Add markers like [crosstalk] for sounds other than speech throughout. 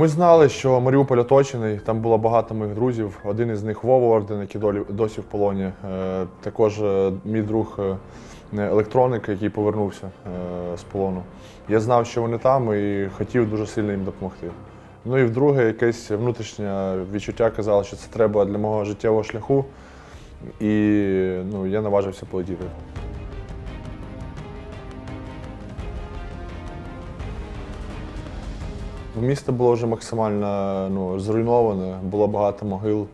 Ми знали, що Маріуполь оточений, там було багато моїх друзів. Один із них Вова Орден, який досі в полоні. Е, Також е, мій друг е, електроник, який повернувся з полону. Я знав, що вони там і хотів дуже сильно їм допомогти. Ну і вдруге, якесь внутрішнє відчуття казало, що це треба для мого життєвого шляху. І ну, я наважився полетіти. Місто було вже максимально ну, зруйноване, було багато могил,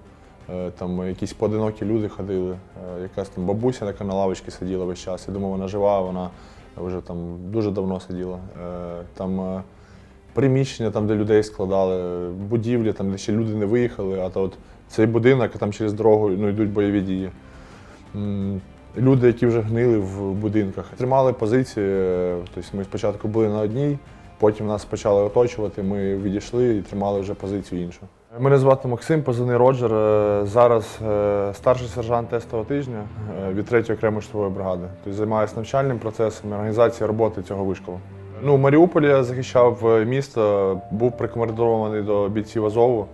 е, там якісь поодинокі люди ходили. Е, Якась там бабуся така на лавочці сиділа весь час. Я думав, вона жива, вона вже там дуже давно сиділа. Е, Там приміщення, там, де людей складали, будівлі, там, де ще люди не виїхали, а то от цей будинок, а там через дорогу ну, йдуть бойові дії. Люди, які вже гнили в будинках, тримали позиції. Тобто ми спочатку були на одній, потім нас почали оточувати. Ми відійшли і тримали вже позицію іншу. Мене звати Максим, позивний Роджер. Е, Зараз е, старший сержант тестового тижня е, від 3-ї окремої штурмової бригади. Тобто займаюся навчальним процесом, організацією роботи цього вишколу. Ну, в Маріуполі я захищав місто, був прикомандирований до бійців Азову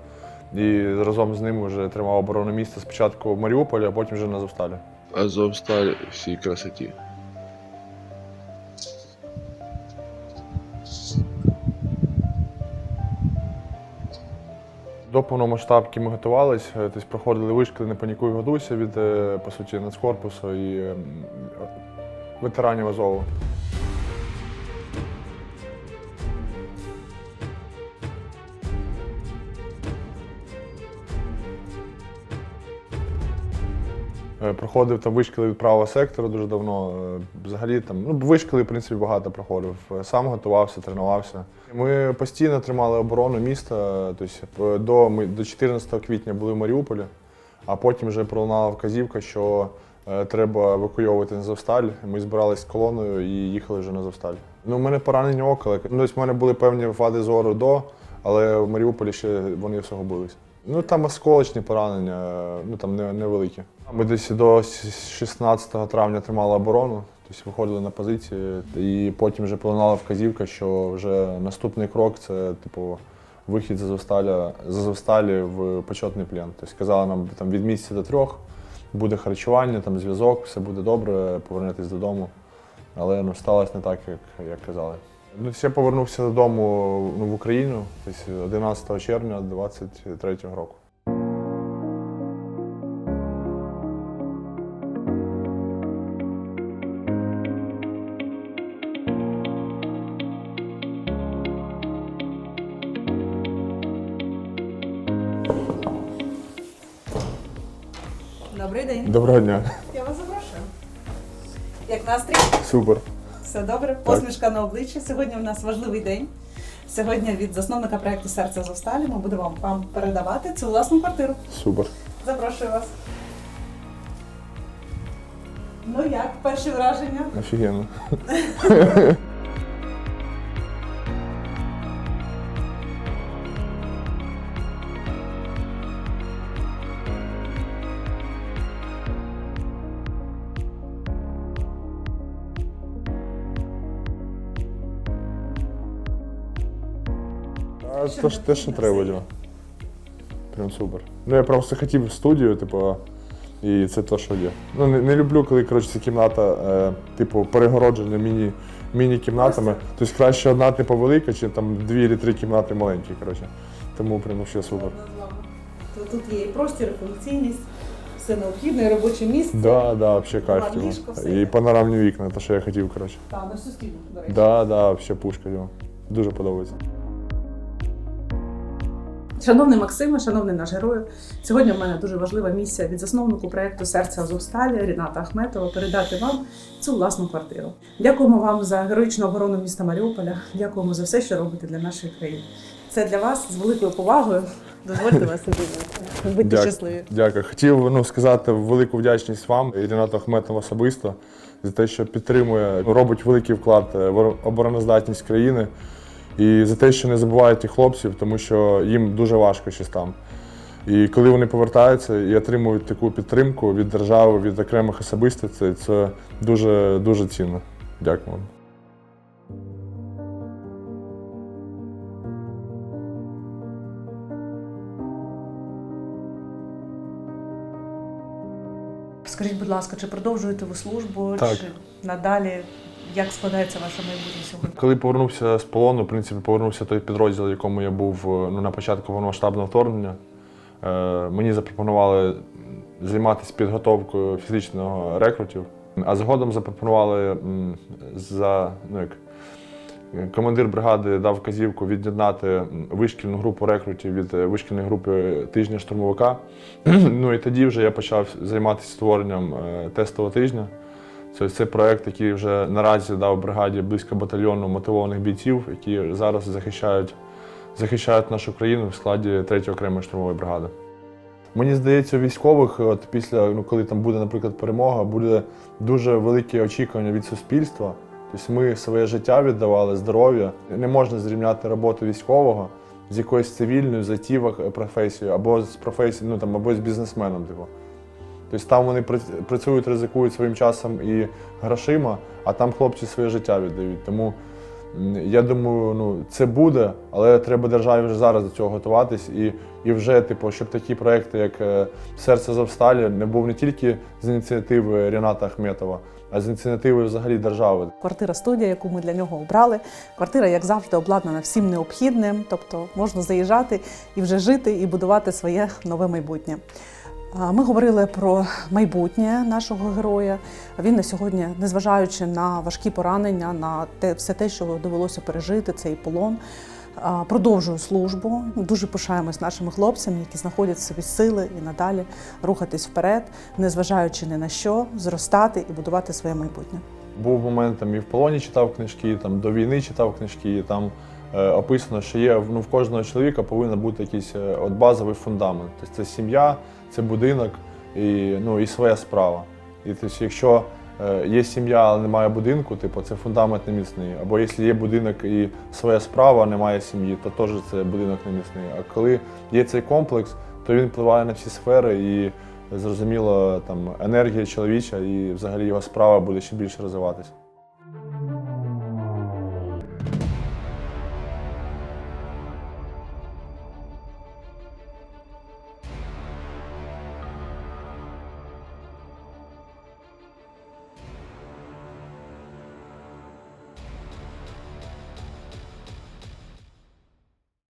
і разом з ними вже тримав оборону міста спочатку в Маріуполі, а потім вже на Завсталі. Азовсталь всій красоті. До повномасштабки ми готувалися, тобто проходили вишкіли «Не панікуй, годуйся» від, е, по суті, Нацкорпусу і е, ветеранів Азову. Проходив там вишколи від правого сектору дуже давно. Е, Взагалі там ну, вишколи, в принципі, багато проходив. Е, Сам готувався, тренувався. Ми постійно тримали оборону міста. Тобто, е, до, ми до 14 квітня були в Маріуполі, а потім вже пролунала вказівка, що е, треба евакуйовувати на Завсталь. Ми збирались колоною і їхали вже на Завсталь. Ну, у мене поранення ока, ну, тобто, в мене були певні вади зору до, але в Маріуполі ще вони все губились. Ну там осколочні поранення, ну там не- невеликі. Ми десь до 16 травня тримали оборону, тобто виходили на позиції, і потім вже пролунала вказівка, що вже наступний крок це типу вихід з Азовсталі в почетний плен. Тобто сказали нам там від місяця до трьох буде харчування, там зв'язок, все буде добре, повернетесь додому. Але ну, сталося не так, як, як казали. Ну, я повернувся додому ну, в Україну тобто 11 червня 23 року. Добрий день. Доброго дня. Я вас запрошую. Як настрій? Супер. Все добре? Посмішка на обличчі. Сьогодні у нас важливий день. Сьогодні від засновника проєкту Серце Азовсталі ми будемо вам передавати цю власну квартиру. Супер. Запрошую вас. Ну як, перші враження? Офігенно. [laughs] А Що те, що треба, Діма. Прям супер. Ну я просто хотів студію, типу, і це те, що є. Ну не, не люблю, коли коротше, ця кімната, е, типу, перегороджена міні, міні-кімнатами. Тобто краще одна типу велика, чи там дві чи три кімнати маленькі. Коротше. Тому прям вообще супер. То тут є і простір, і функційність, все необхідне, і робоче місце. Да, да, вообще кайф. Ліжко, все І панорамні вікна, те, що я хотів, коротше. Та, на всю стіну, до речі. Да, да, вообще пушка, Діма. Дуже подобається. Шановний Максиме, шановний наш герой, сьогодні в мене дуже важлива місія від засновнику проекту Серце Азовсталі Ріната Ахметова передати вам цю власну квартиру. Дякуємо вам за героїчну оборону міста Маріуполя. Дякуємо за все, що робите для нашої країни. Це для вас з великою повагою. Дозвольте вас. Будьте Дякую. щасливі. Дякую. Хотів ну, сказати велику вдячність вам і Рінату Ахметову особисто за те, що підтримує, робить великий вклад е, в обороноздатність країни. І за те, що не забувають і хлопців, тому що їм дуже важко щось там. І коли вони повертаються і отримують таку підтримку від держави, від окремих особистостей, це дуже дуже цінно. Дякую. Скажіть, будь ласка, чи продовжуєте ви службу, так. чи надалі як складається ваше майбутнє сьогодні? Коли повернувся з полону, в принципі, повернувся той підрозділ, в якому я був е, ну, на початку повномасштабного вторгнення. Е, мені запропонували займатися підготовкою фізичного рекрутів, а згодом запропонували за ну, як, командир бригади дав вказівку від'єднати вишкільну групу рекрутів від е, вишкільної групи тижня штурмовика. [clears throat] ну і тоді вже я почав займатися створенням е, тестового тижня. Це, це проект, який вже наразі дав бригаді близько батальйону мотивованих бійців, які зараз захищають, захищають нашу країну в складі 3-ї окремої штурмової бригади. Мені здається, військових, от після, ну, коли там буде, наприклад, перемога, буде дуже великі очікування від суспільства. Тобто ми своє життя віддавали, здоров'я. Не можна зрівняти роботу військового з якоюсь цивільною затівок професією або з професією, ну там або з бізнесменом. Типу. Тобто там вони прац- працюють, ризикують своїм часом і грошима, а там хлопці своє життя віддають. Тому я думаю, ну це буде, але треба державі вже зараз до цього готуватись і, і вже, типу, щоб такі проекти, як е, Серце Завсталі, не був не тільки з ініціативи Ріната Ахметова, а з ініціативи взагалі держави. Квартира студія, яку ми для нього обрали. Квартира, як завжди, обладнана всім необхідним, тобто можна заїжджати і вже жити і будувати своє нове майбутнє. Ми говорили про майбутнє нашого героя. Він на сьогодні, незважаючи на важкі поранення, на те, все те, що довелося пережити, цей полон. а, Продовжує службу. Дуже пишаємось нашими хлопцями, які знаходять в собі сили і надалі рухатись вперед, незважаючи ні на що, зростати і будувати своє майбутнє. Був момент там і в полоні читав книжки, там до війни читав книжки, там описано, що є ну, в кожного чоловіка повинен бути якийсь е, от базовий фундамент. Тобто це сім'я, це будинок і, ну, і своя справа. І тобто, якщо е, є сім'я, але немає будинку, типу, це фундамент не міцний. Або якщо є будинок і своя справа, а немає сім'ї, то теж це будинок не міцний. А коли є цей комплекс, то він впливає на всі сфери і зрозуміло, там енергія чоловіча і взагалі його справа буде ще більше розвиватися.